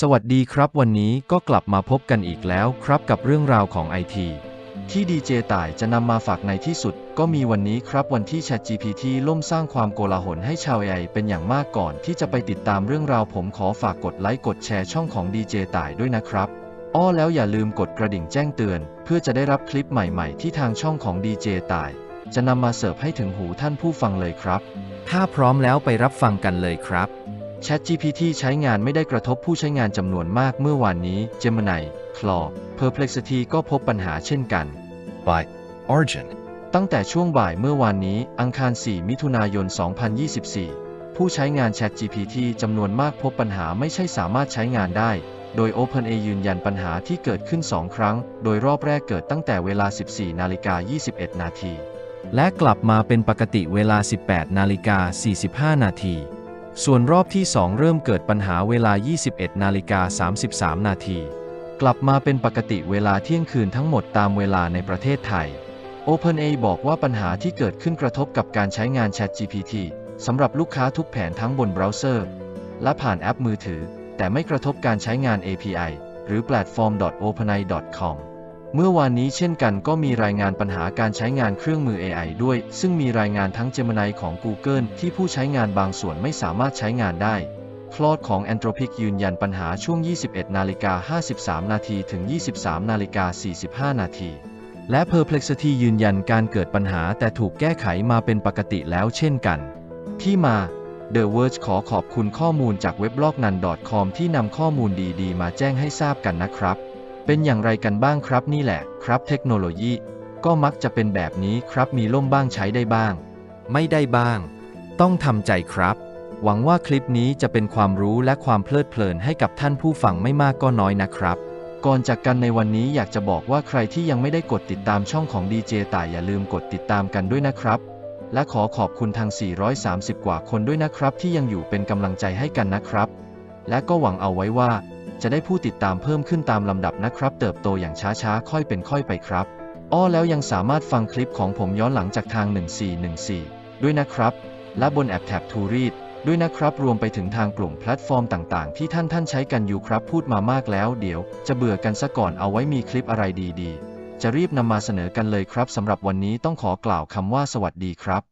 สวัสดีครับวันนี้ก็กลับมาพบกันอีกแล้วครับกับเรื่องราวของไอทีที่ดีเจต่ายจะนำมาฝากในที่สุด ก็มีวันนี้ครับวันที่ ChatGPT ล่มสร้างความโกลาหลให้ชาว AI เป็นอย่างมากก่อนที่จะไปติดตามเรื่องราวผมขอฝากกดไลค์กดแชร์ช่องของดีเจต่ายด้วยนะครับอ้อแล้วอย่าลืมกดกระดิ่งแจ้งเตือน เพื่อจะได้รับคลิปใหม่ๆ ที่ทางช่องของดีเจต่าย จะนำมาเสิร์ฟให้ถึงหูท่านผู้ฟังเลยครับ ถ้าพร้อมแล้วไปรับฟังกันเลยครับ ChatGPT ใช้งานไม่ได้กระทบผู้ใช้งานจำนวนมากเมื่อวานนี้ Gemini, Claude, Perplexity ก็พบปัญหาเช่นกัน by Arjun. ตั้งแต่ช่วงบ่ายเมื่อวานนี้ อังคาร 4 มิถุนายน 2024 ผู้ใช้งาน ChatGPT จำนวนมากพบปัญหาไม่ใช่สามารถใช้งานได้ โดย OpenAI ยืนยันปัญหาที่เกิดขึ้น 2 ครั้ง โดยรอบแรกเกิดตั้งแต่เวลา 14 นาฬิกา 21 นาที และกลับมาเป็นปกติเวลา 18 นาฬิกา 45 นาที ส่วนรอบที่ 2 เริ่มเกิดปัญหาเวลา 21นาฬิกา33 นาที กลับมาเป็นปกติเวลาเที่ยงคืนทั้งหมดตามเวลาในประเทศไทย OpenAI บอกว่าปัญหาที่เกิดขึ้นกระทบกับการใช้งาน ChatGPT สำหรับลูกค้าทุกแผนทั้งบนเบราว์เซอร์ และผ่านแอปมือถือ แต่ไม่กระทบการใช้งาน API หรือ platform.openai.com เมื่อวานนี้เช่นกันก็มีรายงานปัญหาการใช้งานเครื่องมือ AI ด้วย ซึ่งมีรายงานทั้ง Gemini ของ Google ที่ผู้ใช้งานบางส่วนไม่สามารถใช้งานได้ Claude ของ Anthropic ยืนยันปัญหาช่วง 21 นาฬิกา 53 นาทีถึง 23 นาฬิกา 45 นาที และ Perplexity ยืนยันการเกิดปัญหาแต่ถูกแก้ไขมาเป็นปกติแล้วเช่นกัน ที่มา The Verge ขอขอบคุณข้อมูลจากเว็บล็อกนัน .com ที่นำข้อมูลดีๆ มาแจ้งให้ทราบกันนะครับ เป็นอย่างไรกันบ้างครับนี่แหละครับ เทคโนโลยี ก็มักจะเป็นแบบนี้ครับมีล่มบ้างใช้ได้บ้าง ไม่ได้บ้าง ต้องทำใจครับ หวังว่าคลิปนี้จะเป็นความรู้และความเพลิดเพลินให้กับท่านผู้ฟังไม่มากก็น้อยนะครับ ก่อนจากกันในวันนี้อยากจะบอกว่าใครที่ยังไม่ได้กดติดตามช่องของดีเจต่ายอย่าลืมกดติดตามกันด้วยนะครับ และขอขอบคุณทาง 430 กว่าคนด้วยนะครับ ที่ยังอยู่เป็นกำลังใจให้กันนะครับ และก็หวังเอาไว้ว่า จะได้ผู้ติดตามเพิ่มขึ้นตามลำดับนะครับ เติบโตอย่างช้าๆ ค่อยเป็นค่อยไปครับ อ้อแล้วยังสามารถฟังคลิปของผมย้อนหลังจากทาง 1414 ด้วยนะครับ และบนแอปแท็บทูรีดด้วยนะครับ รวมไปถึงทางกลุ่มแพลตฟอร์มต่างๆ ที่ท่านท่านใช้กันอยู่ครับพูดมามากแล้ว เดี๋ยว จะเบื่อกันซะก่อนเอาไว้มีคลิปอะไรดีๆ จะรีบนำมาเสนอกันเลยครับสำหรับวันนี้ต้องขอกล่าวคำว่าสวัสดีครับ